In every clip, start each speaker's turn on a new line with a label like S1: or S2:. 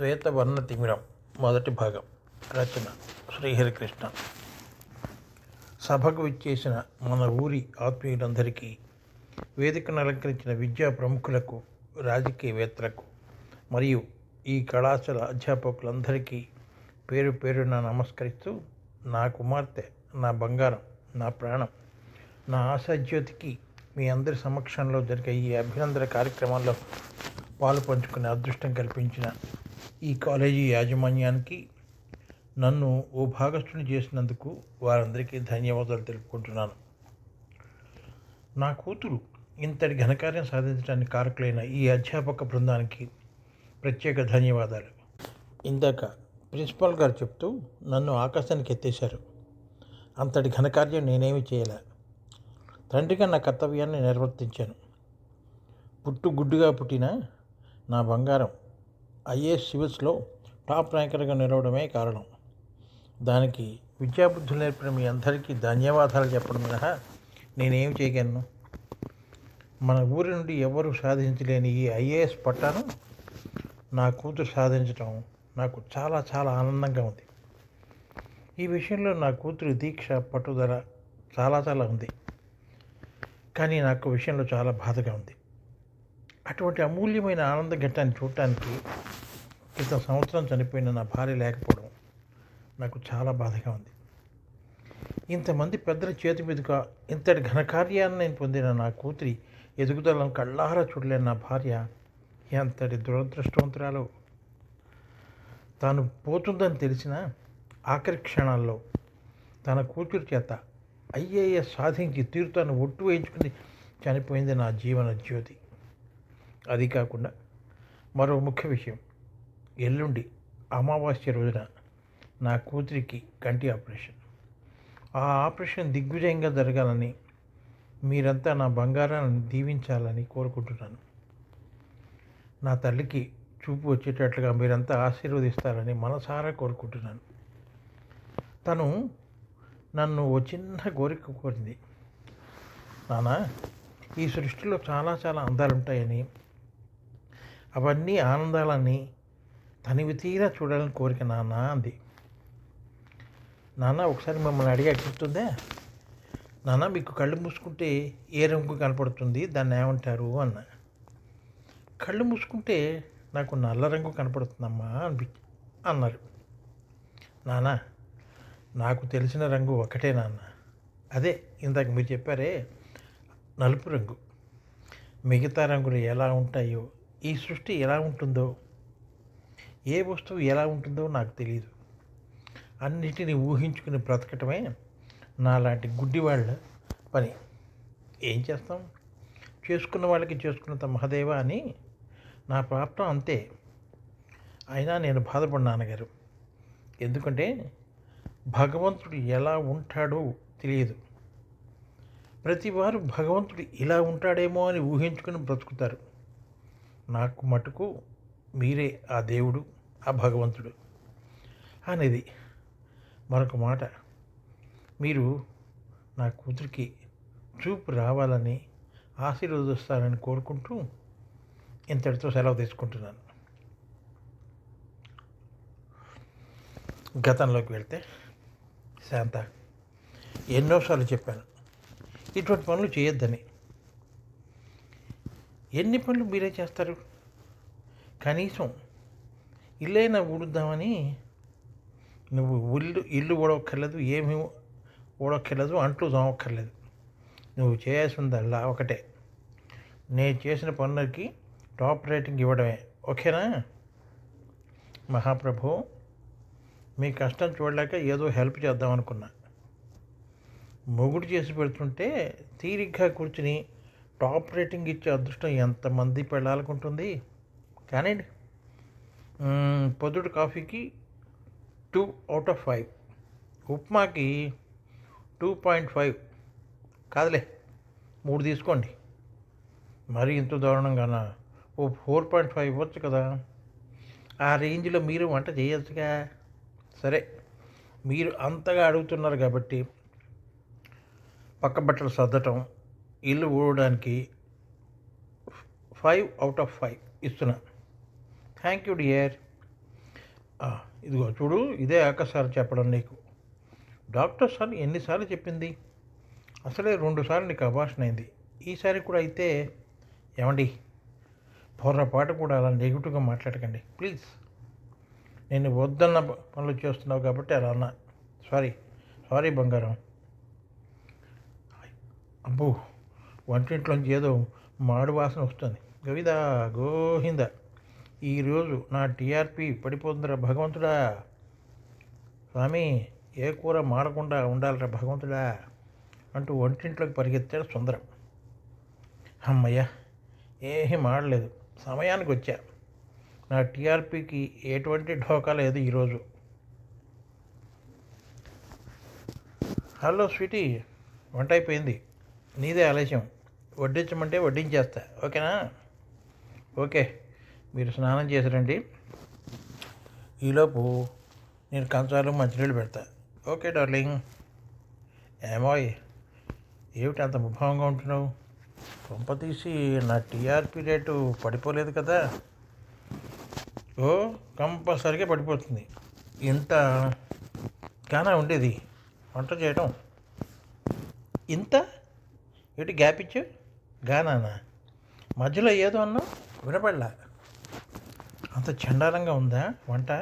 S1: శ్వేతవర్ణ తిమిరం మొదటి భాగం రచన శ్రీహరికృష్ణ. సభకు విచ్చేసిన మన ఊరి ఆత్మీయులందరికీ వేదికను అలంకరించిన విద్యా ప్రముఖులకు రాజకీయవేత్తలకు మరియు ఈ కళాశాల అధ్యాపకులందరికీ పేరు పేరున నమస్కరిస్తూ నా కుమార్తె నా బంగారం నా ప్రాణం నా ఆశాజ్యోతికి మీ అందరి సమక్షంలో జరిగే ఈ అభినందన కార్యక్రమాల్లో పాలు పంచుకునే అదృష్టం కల్పించిన ఈ కాలేజీ యాజమాన్యానికి నన్ను ఓ భాగస్థుని చేసినందుకు వారందరికీ ధన్యవాదాలు తెలుపుకుంటున్నాను. నా కూతురు ఇంతటి ఘనకార్యం సాధించడానికి కారకులైన ఈ అధ్యాపక బృందానికి ప్రత్యేక ధన్యవాదాలు. ఇందాక ప్రిన్సిపాల్ గారు చెప్తూ నన్ను ఆకాశానికి ఎత్తేశారు. అంతటి ఘనకార్యం నేనేమి చేయలే. తండ్రిగా నా కర్తవ్యాన్ని నిర్వర్తించాను. పుట్టు గుడ్డుగా పుట్టిన నా బంగారం ఐఏఎస్ సివిల్స్లో టాప్ ర్యాంకర్గా నిలవడమే కారణం. దానికి విద్యాబుద్ధులు నేర్పిన మీ అందరికీ ధన్యవాదాలు చెప్పడం మినహా నేనేం చేయగలను? మన ఊరి నుండి ఎవరు సాధించలేని ఈ ఐఏఎస్ పట్టాను నా కూతురు సాధించడం నాకు చాలా చాలా ఆనందంగా ఉంది. ఈ విషయంలో నా కూతురు దీక్ష పట్టుదల చాలా చాలా ఉంది. కానీ నాకు విషయంలో చాలా బాధగా ఉంది. అటువంటి అమూల్యమైన ఆనంద ఘట్టాన్ని చూడటానికి క్రితం సంవత్సరం చనిపోయిన నా భార్య లేకపోవడం నాకు చాలా బాధగా ఉంది. ఇంతమంది పెద్దల చేతి మీదుగా ఇంతటి ఘనకార్యాన్ని పొందిన నా కూతురి ఎదుగుదలను కళ్ళారా చూడలేని నా భార్య ఎంతటి దురదృష్టవంతురాలో. తాను పోతుందని తెలిసిన ఆఖరి క్షణాల్లో తన కూతురు చేత ఐఏఎస్ సాధించి తీరుతాను ఒట్టు వేయించుకుని చనిపోయింది నా జీవన జ్యోతి. అది కాకుండా మరో ముఖ్య విషయం. ఎల్లుండి అమావాస్య రోజున నా కూతురికి కంటి ఆపరేషన్. ఆ ఆపరేషన్ దిగ్విజయంగా జరగాలని మీరంతా నా బంగారాన్ని దీవించాలని కోరుకుంటున్నాను. నా తల్లికి చూపు వచ్చేటట్లుగా మీరంతా ఆశీర్వదిస్తారని మనసారా కోరుకుంటున్నాను. తను నన్ను ఓ చిన్న కోరిక కోరింది. నానా ఈ సృష్టిలో చాలా చాలా అందాలు ఉంటాయని అవన్నీ ఆనందాలని తనివి తీరా చూడాలని కోరిక నాన్న అంది. నాన్న ఒకసారి మమ్మల్ని అడిగి గుర్తుందే నాన్న మీకు కళ్ళు మూసుకుంటే ఏ రంగు కనపడుతుంది? దాన్ని ఏమంటారు? అన్న. కళ్ళు మూసుకుంటే నాకు నల్ల రంగు కనపడుతుందమ్మా అనిపి అన్నారు. నాన్న నాకు తెలిసిన రంగు ఒకటే నాన్న. అదే ఇందాక మీరు చెప్పారే నలుపు రంగు. మిగతా రంగులు ఎలా ఉంటాయో ఈ సృష్టి ఎలా ఉంటుందో ఏ వస్తువు ఎలా ఉంటుందో నాకు తెలియదు అన్నిటిని ఊహించుకుని బ్రతకటమే నాలాంటి గుడ్డివాళ్ళ పని. ఏం చేస్తాం? చేసుకున్న వాళ్ళకి చేసుకున్నంత మహదేవ అని నా ప్రాప్తం అంతే. అయినా నేను బాధపడినాను నాన్నగారు. ఎందుకంటే భగవంతుడు ఎలా ఉంటాడో తెలియదు. ప్రతివారు భగవంతుడు ఇలా ఉంటాడేమో అని ఊహించుకుని బ్రతుకుతారు. నాకు మటుకు మీరే ఆ దేవుడు ఆ భగవంతుడు అనేది మరొక మాట. మీరు నా కూతురికి చూపు రావాలని ఆశీర్వదిస్తారని కోరుకుంటూ ఇంతటితో సెలవు తీసుకుంటున్నాను. గతంలోకి వెళ్తే శాంత ఎన్నోసార్లు చెప్పాను ఇటువంటి పనులు చేయొద్దని. ఎన్ని పనులు మీరే చేస్తారు? కనీసం ఇల్లైనా ఊడుద్దామని నువ్వు ఇల్లు ఇల్లు ఊడవక్కర్లేదు ఏమి ఊడక్కర్లేదు అంట్లు తోమక్కర్లేదు. నువ్వు చేయాల్సిందల్లా ఒకటే. నేను చేసిన పనులకి టాప్ రేటింగ్ ఇవ్వడమే. ఓకేనా? మహాప్రభు మీ కష్టం చూడలేక ఏదో హెల్ప్ చేద్దాం అనుకున్నా మొగుడు చేసి పెడుతుంటే తీరిగ్గా కూర్చుని టాప్ రేటింగ్ ఇచ్చే అదృష్టం ఎంతమంది పెళ్ళాలకుంటుంది? కానివ్వండి. పొద్దుటి కాఫీకి టూ అవుట్ ఆఫ్ ఫైవ్. ఉప్మాకి టూ పాయింట్ ఫైవ్. కాదులే మూడు తీసుకోండి. మరి ఇంత దారుణంగానా? ఓ ఫోర్ పాయింట్ ఫైవ్ ఇవ్వచ్చు కదా. ఆ రేంజ్లో మీరు వంట చేయొచ్చుగా? సరే మీరు అంతగా అడుగుతున్నారు కాబట్టి పక్క బట్టలు సర్దటం ఇల్లు ఊడడానికి ఫైవ్ అవుట్ ఆఫ్ ఫైవ్ ఇస్తున్నా. థ్యాంక్ యూ డియర్ ఇదిగో చూడు ఇదే ఆకసారి చెప్పడం నీకు. డాక్టర్ సార్ ఎన్నిసార్లు చెప్పింది? అసలే రెండుసార్లు నీకు అభాషణ అయింది. ఈసారి కూడా అయితే ఏమండి? పొర్రపాటు కూడా అలా నెగిటివ్గా మాట్లాడకండి. ప్లీజ్ నేను వద్దన్న పనులు చేస్తున్నావు కాబట్టి అలా అన్నా. సారీ సారీ బంగారం. అబ్బో వంటింట్లోంచి ఏదో మాడు వాసన వస్తుంది. గవిదా గోహిందా ఈరోజు నా టీఆర్పీ పడిపోతుందిరా భగవంతుడా. స్వామి ఏ కూర మాడకుండా ఉండాలిరా భగవంతుడా అంటూ వంటింట్లోకి పరిగెత్తాడు సుందరం. అమ్మయ్య ఏమీ మాడలేదు. సమయానికి వచ్చా. నా టీఆర్పీకి ఎటువంటి ఢోకా లేదు ఈరోజు హలో స్వీటీ వంట అయిపోయింది. నీదే ఆలస్యం. వడ్డించమంటే వడ్డించేస్తా. ఓకేనా? ఓకే. మీరు స్నానం చేసిరండి. ఈలోపు నేను కంచాలు మంచినీళ్ళు పెడతా. Okay darling. ఏమోయ్ ఏమిటి అంత ముభావంగా ఉంటున్నావు? కొంప తీసి నా టీఆర్పీ రేటు పడిపోలేదు కదా. ఓ కంపల్సరిగా పడిపోతుంది. ఇంత గానా ఉండేది? వంట చేయడం ఇంత? ఏంటి గ్యాప్ ఇచ్చు గానానా? మధ్యలో ఏదో అన్నా వినపడలా. అంత చండాలంగా ఉందా? వంట?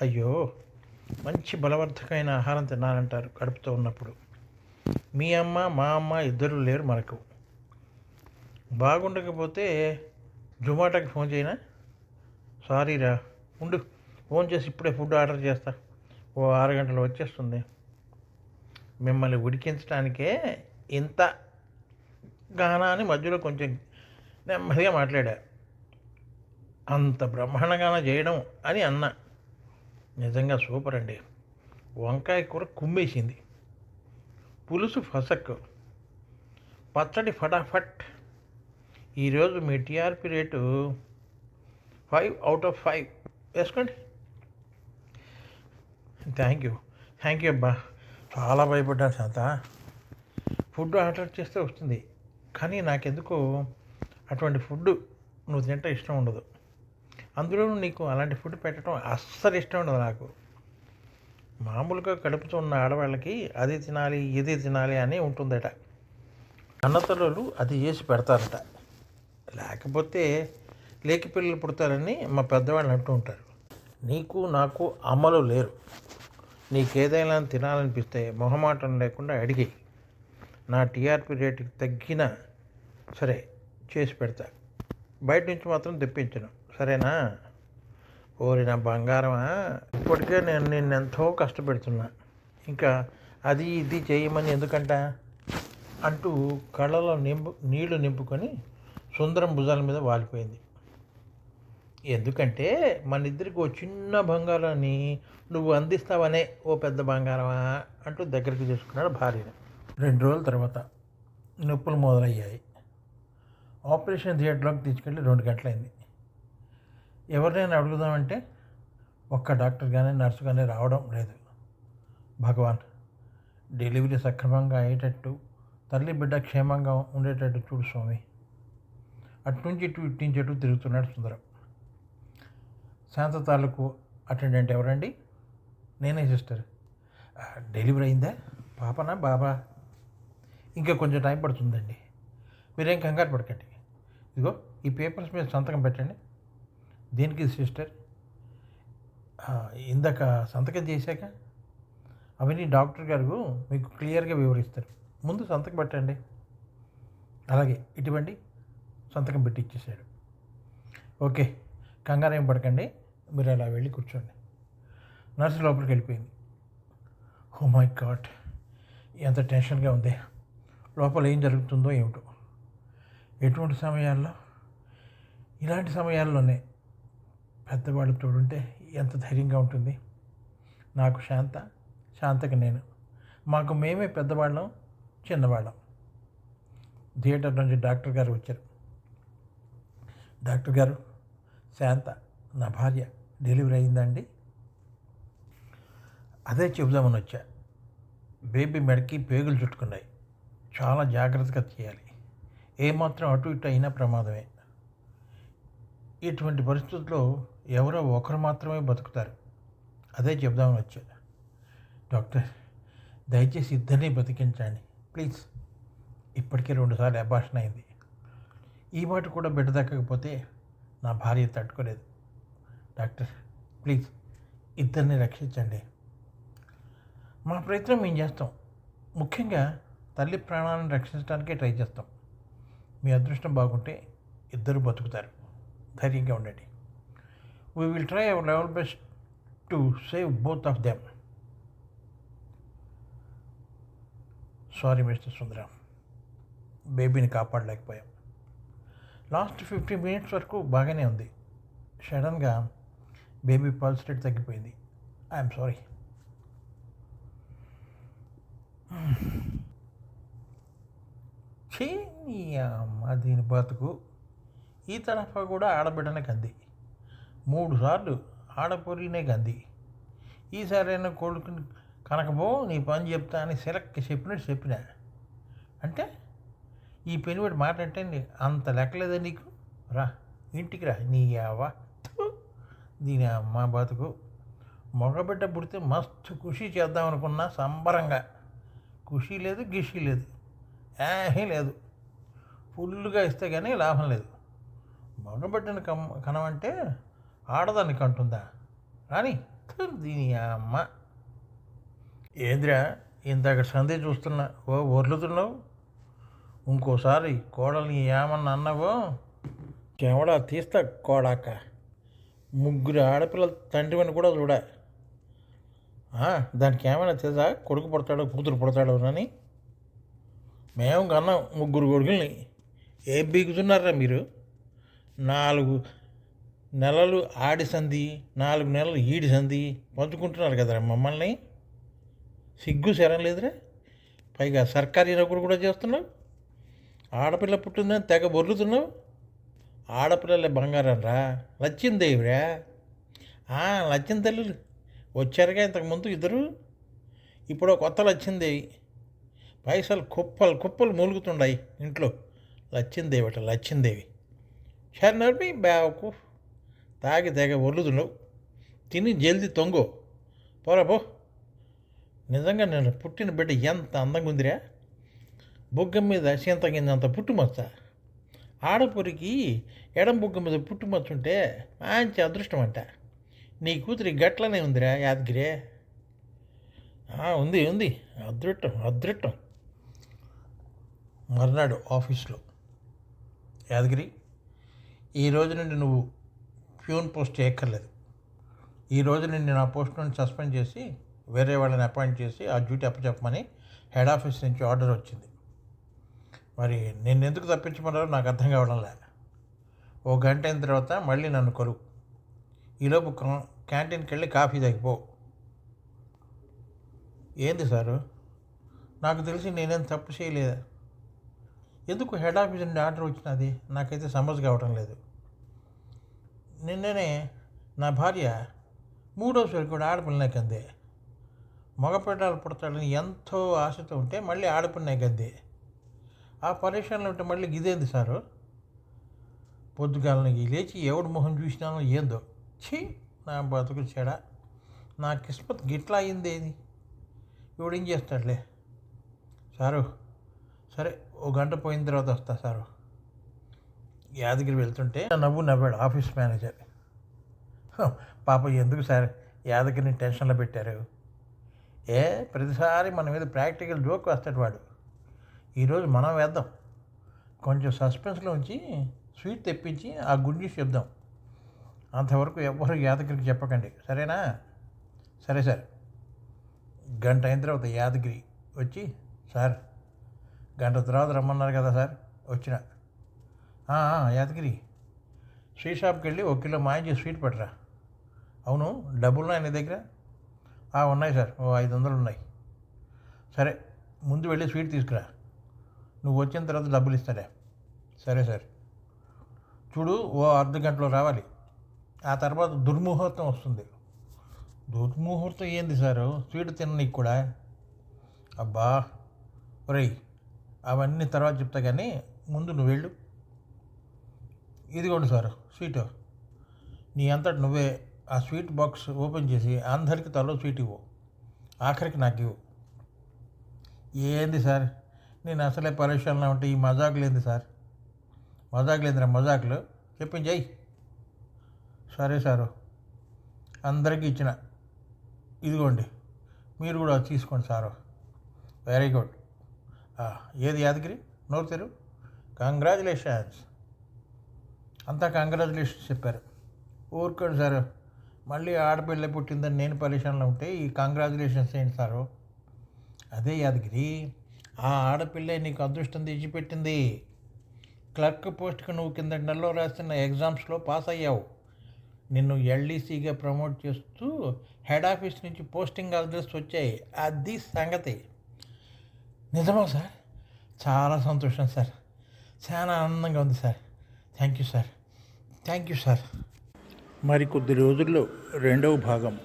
S1: అయ్యో మంచి బలవర్ధకమైన ఆహారం తినాలంటారు కడుపుతో ఉన్నప్పుడు. మీ అమ్మ మా అమ్మ ఇద్దరు లేరు మనకు బాగుండకపోతే జొమాటోకి ఫోన్ చేయనా? సారీరా ఉండు ఫోన్ చేసి ఇప్పుడే ఫుడ్ ఆర్డర్ చేస్తా. ఓ ఆరు గంటలు వచ్చేస్తుంది. మిమ్మల్ని ఉడికించడానికే ఇంత గానా అని మధ్యలో కొంచెం నెమ్మదిగా మాట్లాడా. అంత బ్రహ్మాండంగానే చేయడం అని అన్న. నిజంగా సూపర్ అండి. వంకాయ కూర కుమ్మేసింది. పులుసు ఫసక్. పచ్చడి ఫటాఫట్. ఈరోజు మీ TRP rate five out of five. వేసుకోండి. Thank you. థ్యాంక్ యూ అబ్బా. చాలా భయపడ్డాను శాంత. ఫుడ్ ఆర్డర్ చేస్తే వస్తుంది. కానీ నాకెందుకు అటువంటి ఫుడ్ నువ్వు తింటే ఇష్టం ఉండదు. అందులోనూ నీకు అలాంటి ఫుడ్ పెట్టడం అస్సలు ఇష్టం ఉండదు నాకు. మామూలుగా కడుపుతో ఉన్న ఆడవాళ్ళకి అది తినాలి ఇది తినాలి అని ఉంటుందట. అన్నతల్లులు అది చేసి పెడతారట. లేకపోతే లేకి పిల్లలు పుడతారని మా పెద్దవాళ్ళు అంటూ ఉంటారు. నీకు నాకు అమలు లేరు. నీకేదైనా తినాలనిపిస్తే మొహమాటం లేకుండా అడిగి నా టీఆర్పీ రేటుకి తగ్గిన సరే చేసి పెడతా. బయట నుంచి మాత్రం తెప్పించను. సరేనా? ఓరి నా బంగారమా? ఇప్పటికే నేను నిన్ను ఎంతో కష్టపెడుతున్నా. ఇంకా అది ఇది చేయమని ఎందుకంట? అంటూ కళ్ళలో నింపు నీళ్ళు నింపుకొని సుందరం భుజాల మీద వాలిపోయింది. ఎందుకంటే మన ఇద్దరికి ఓ చిన్న బంగారాన్ని నువ్వు అందిస్తావనే ఓ పెద్ద బంగారమా? అంటూ దగ్గరికి తీసుకున్నాడు భార్యను. రెండు రోజుల తర్వాత నొప్పులు మొదలయ్యాయి. ఆపరేషన్ థియేటర్లోకి తీసుకెళ్ళి రెండు గంటలైంది. ఎవరినైనా అడుగుదామంటే ఒక్క డాక్టర్ కానీ నర్సు కానీ రావడం లేదు. భగవాన్ డెలివరీ సక్రమంగా అయ్యేటట్టు తల్లి బిడ్డ క్షేమంగా ఉండేటట్టు చూడు స్వామి. అట్నుంచి ఇటు ఇటు నుంచి అటు తిరుగుతున్నాడు సుందరం. శాంత తాలూకు అటెండెంట్ ఎవరండి? నేనే సిస్టర్. డెలివరీ అయిందా? పాపనా బాబా? ఇంకా కొంచెం టైం పడుతుందండి. మీరేం కంగారు పడకండి. ఇదిగో ఈ పేపర్స్ మీద సంతకం పెట్టండి. దేనికి సిస్టర్? ఇందాక సంతకం చేశాక? అవన్నీ డాక్టర్ గారు మీకు క్లియర్గా వివరిస్తారు. ముందు సంతకం పెట్టండి. అలాగే ఇటువంటి సంతకం పెట్టి ఇచ్చేసాడు ఓకే కంగారు ఏం పడకండి. మీరు అలా వెళ్ళి కూర్చోండి. నర్సు లోపలికి వెళ్ళిపోయింది. హో మై గాడ్ ఎంత టెన్షన్గా ఉంది. లోపల ఏం జరుగుతుందో ఏమిటో. ఎటువంటి సమయాల్లో? ఇలాంటి సమయాల్లోనే పెద్దవాళ్ళు తోడుంటే ఎంత ధైర్యంగా ఉంటుంది. నాకు శాంత శాంతకి నేను. మాకు మేమే పెద్దవాళ్ళం చిన్నవాళ్ళం. థియేటర్ నుంచి డాక్టర్ గారు వచ్చారు. డాక్టర్ గారు శాంత నా భార్య డెలివరీ అయిందండి అదే చెబుదామని వచ్చా. బేబీ మెడకి పేగులు చుట్టుకున్నాయి. చాలా జాగ్రత్తగా చేయాలి. ఏమాత్రం అటు ఇటు అయినా ప్రమాదమే. ఇటువంటి పరిస్థితుల్లో ఎవరో ఒకరు మాత్రమే బతుకుతారు. అదే చెప్దామని వచ్చా డాక్టర్ దయచేసి ఇద్దరిని బతికించండి. ప్లీజ్. ఇప్పటికే రెండుసార్లు అబార్షన్ అయింది. ఈ మాట కూడా బిడ్డ దక్కకపోతే నా భార్య తట్టుకోలేదు. Doctor please. ఇద్దరిని రక్షించండి. మా ప్రయత్నం మేము చేస్తాం. ముఖ్యంగా తల్లి ప్రాణాలను రక్షించడానికే ట్రై చేస్తాం. మీ అదృష్టం బాగుంటే ఇద్దరు బతుకుతారు. ధైర్యంగా ఉండండి. We will try our level best to save both of them sorry mister Sundaram బేబీని కాపాడలేకపోయాం. లాస్ట్ ఫిఫ్టీ మినిట్స్ వరకు బాగానే ఉంది. సడన్గా బేబీ పల్స్ రేట్ తగ్గిపోయింది. ఐఎమ్ సారీ చే నీ అమ్మ దీని బతుకు. ఈ తరఫా కూడా ఆడబిడ్డనే కంది. మూడు సార్లు గంది. ఈసారైనా కొడుకుని కనకపో నీ పని చెప్తా అని సెలెక్ట్ చెప్పినట్టు చెప్పిన. అంటే ఈ పెనుబడి మాట అంటే అంత లెక్కలేదా నీకు? రా ఇంటికి రా నీ అవ్వ దీని అమ్మ బతుకు. మగబిడ్డ పుడితే మస్తు ఖుషి చేద్దాం అనుకున్నా సంబరంగా. ఖుషి లేదు గిషి లేదు. ఏమీ లేదు. ఫుల్గా ఇస్తే కానీ లాభం లేదు. మగబిడ్డని కమ్ కనమంటే ఆడదానికి అంటుందా రాని దీని అమ్మ. ఏంద్రా ఇందాక సంధి చూస్తున్నా ఓ ఒర్లుతున్నావు ఇంకోసారి కోడల్ని ఏమన్నా అన్నావో? చెవడా తీస్తా కోడాక. ముగ్గురు ఆడపిల్లల తండ్రివని కూడా చూడ. దానికి ఏమైనా తెలుసా కొడుకు పుడతాడో కూతురు పుడతాడో అని మేము కన్నాం ముగ్గురు కొడుకుల్ని. ఏ బీగుతున్నారా మీరు? నాలుగు నెలలు ఆడి సంధి నాలుగు నెలలు ఈడి సంధి పంచుకుంటున్నారు కదరా మమ్మల్ని. సిగ్గు శరం లేదురా. పైగా సర్కారీ నౌకరు కూడా చేస్తున్నావు. ఆడపిల్ల పుట్టిందని తెగ బొర్లుతున్నావు ఆడపిల్లలే బంగారం రా. లచ్చిందేవిరా లచ్చిన తల్లులు. వచ్చారుగా ఇంతకుముందు ఇద్దరు. ఇప్పుడు కొత్త లచ్చిందేవి పైసలు కుప్పలు కుప్పలు మూలుగుతుండాయి ఇంట్లో. లచ్చిందేవి అట లచ్చిందేవి సరే నడిపి బ్యావకు తాగి తెగ ఒర్లుతున్నావు తిని జల్ది తొంగు. పోరా పో. నిజంగా నేను పుట్టిన బిడ్డ ఎంత అందంగా ఉందిరా. బుగ్గ మీద చింతగిందంత పుట్టుమచ్చ. ఆడపురికి ఎడం బుగ్గ మీద పుట్టుమచ్చ ఉంటే మంచి అదృష్టం అంట నీ కూతురి గట్లనే ఉందిరా యాదగిరే. ఉంది ఉంది. అదృష్టం అదృష్టం. మర్నాడు ఆఫీస్లో. యాదగిరి ఈ రోజు నుండి నువ్వు ప్యూన్ పోస్ట్ చేయక్కర్లేదు. ఈ రోజు నుండి నా పోస్ట్ నుండి సస్పెండ్ చేసి వేరే వాళ్ళని అపాయింట్ చేసి ఆ డ్యూటీ అప్పచెప్పమని హెడ్ ఆఫీస్ నుంచి ఆర్డర్ వచ్చింది. మరి నేను ఎందుకు తప్పించమన్నారో నాకు అర్థం కావడం లే. ఓ గంట అయిన తర్వాత మళ్ళీ నన్ను కొలువు ఈలోపు క్యాంటీన్కి వెళ్ళి కాఫీ తగ్గిపో ఏంది సారు? నాకు తెలిసి నేనేం తప్పు చేయలేదు? ఎందుకు హెడ్ ఆఫీస్ నుండి ఆర్డర్ వచ్చినది? నాకైతే సమజ్ కావటం లేదు. నిన్ననే నా భార్య మూడోసారి కూడా ఆడపిల్లనే కంది. మగపిడ్డాలు పుడతాడని ఎంతో ఆశతో ఉంటే మళ్ళీ ఆడపిల్లనే కంది. ఆ పరీక్షలు ఉంటే మళ్ళీ గిదేంది సారు? పొద్దుగాలని లేచి ఎవడు మొహం చూసినానో ఏందో. ఛీ నా బతుకు చెడా. నా కిస్మత్ గిట్లా అయింది ఏది ఏం చేస్తాడులే? సారు సరే ఓ గంట పోయిన తర్వాత వస్తా సారు. యాదగిరి వెళ్తుంటే నవ్వు నవ్వాడు ఆఫీస్ మేనేజర్. పాప ఎందుకు సార్ యాదగిరిని టెన్షన్లో పెట్టారు? ఏ ప్రతిసారి మన మీద ప్రాక్టికల్ జోక్ వేస్తాడు వాడు. ఈరోజు మనం వేద్దాం. కొంచెం సస్పెన్స్లో ఉంచి స్వీట్ తెప్పించి ఆ గుడ్ న్యూస్ చెప్దాం. అంతవరకు ఎవ్వరు యాదగిరికి చెప్పకండి. సరేనా? సరే సార్. గంట అయిన తర్వాత యాదగిరి వచ్చి సార్ గంట తర్వాత రమ్మన్నారు కదా సార్ వచ్చిన. యాదగిరి. స్వీట్ షాప్కి వెళ్ళి ఒక కిలో మాయించి స్వీట్ పెట్టరా. అవును డబ్బులు ఉన్నాయి నీ దగ్గర? ఉన్నాయి సార్ ఓ ఐదు వందలు ఉన్నాయి. సరే ముందు వెళ్ళి స్వీట్ తీసుకురా. నువ్వు వచ్చిన తర్వాత డబ్బులు ఇస్తారా సరే సార్. చూడు ఓ అర్ధ గంటలో రావాలి. ఆ తర్వాత దుర్ముహూర్తం వస్తుంది. దుర్ముహూర్తం ఏంది సారు? స్వీట్ తిననీకి కూడా? అబ్బా! ఒరేయ్ అవన్నీ తర్వాత చెప్తా కానీ ముందు నువ్వు వెళ్ళు. ఇదిగోండి సార్ స్వీట్. నీ అంతటి నువ్వే ఆ స్వీట్ బాక్స్ ఓపెన్ చేసి అందరికి తలో స్వీట్ ఇవ్వు. ఆఖరికి నాకు ఇవ్వు. ఏంది సార్? నేను అసలే పరేషాన్లో ఉంటే ఈ మజాకులు ఏంది సార్? మజాకులు ఏందిరా మజాకులు? చెప్పింది జై సరే సారు అందరికీ ఇచ్చిన. ఇదిగోండి మీరు కూడా తీసుకోండి సారు. Very good. ఏది యాదగిరి? నోరు తెరు కంగ్రాచులేషన్స్. అంతా కంగ్రాచులేషన్స్ చెప్పారు. ఊరుకోండి సారు. మళ్ళీ ఆడపిల్ల పుట్టిందని నేను పరేషాన్లో ఉంటే ఈ కంగ్రాచులేషన్స్ ఏంటి సారు? అదే యాదగిరి ఆ ఆడపిల్లే నీకు అదృష్టం తెచ్చిపెట్టింది. క్లర్క్ పోస్ట్కి నువ్వు కింద నెలలో రాసిన ఎగ్జామ్స్లో పాస్ అయ్యావు. నిన్ను ఎల్డీసీగా ప్రమోట్ చేస్తూ హెడ్ ఆఫీస్ నుంచి పోస్టింగ్ ఆర్డర్స్ వచ్చాయి. అది సంగతి. నిజమా సార్? చాలా సంతోషం సార్. చాలా ఆనందంగా ఉంది sir. Thank you sir thank you sir మరి కొద్ది రోజుల్లో రెండవ భాగం.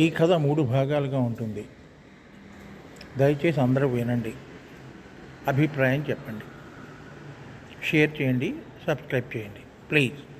S1: ఈ కథ మూడు భాగాలుగా ఉంటుంది. దయచేసి అందరూ వినండి. అభిప్రాయం చెప్పండి. షేర్ చేయండి. సబ్స్క్రైబ్ చేయండి. ప్లీజ్.